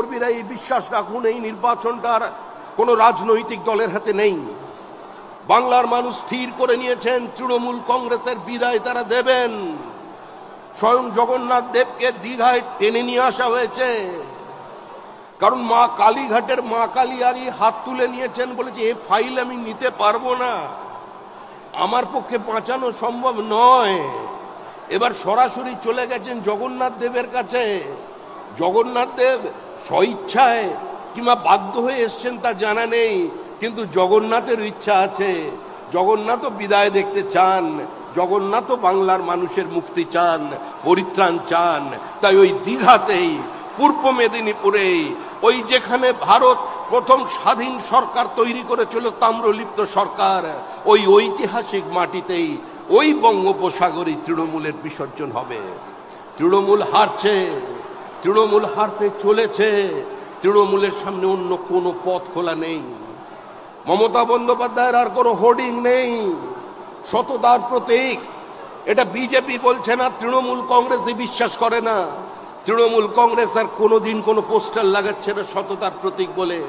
কর্মীরা এই বিশ্বাস রাখুন, এই নির্বাচনটার কোনো রাজনৈতিক দলের হাতে নেই। বাংলার মানুষ স্থির করে নিয়েছেন, তৃণমূল কংগ্রেসের বিদায় তারা দেবেন। স্বয়ং জগন্নাথ দেবকে দীঘায় টেনে নিয়ে আসা হয়েছে। কারণ মা কালীঘাটের মা কালিয়ারি হাত তুলে নিয়েছেন বলেছে এ ফাইল আমি নিতে পারব না। আমার পক্ষে বাঁচানো সম্ভব নয়। এবার সরাসরি চলে গেছেন জগন্নাথ দেবের কাছে। জগন্নাথ দেব স্বইচ্ছায় কিংবা বাধ্য হয়ে এসছেন তা জানা নেই, কিন্তু জগন্নাথের ইচ্ছা আছে। জগন্নাথও বিদায় দেখতে চান জগন্নাথও বাংলার মানুষের মুক্তি চান, পরিত্রাণ চান। তাই ওই দীঘাতেই, পূর্ব মেদিনীপুরেই ওই যেখানে ভারত প্রথম স্বাধীন সরকার তৈরি করেছিল তাম্রলিপ্ত সরকার, ওই ঐতিহাসিক মাটিতেই ওই বঙ্গোপসাগরে তৃণমূলের বিসর্জন হবে। তৃণমূল হারছে। তৃণমূল হারতে চলেছে। তৃণমূলের সামনে অন্য কোনো পথ খোলা নেই। মমতা বন্দ্যোপাধ্যায়ের আর কোনো হোর্ডিং নেই। সততার প্রতীক। এটা বিজেপি বলছে না, তৃণমূল কংগ্রেসই বিশ্বাস করে না। তৃণমূল কংগ্রেস আর কোনোদিন কোনো পোস্টার লাগাচ্ছে না সততার প্রতীক বলে।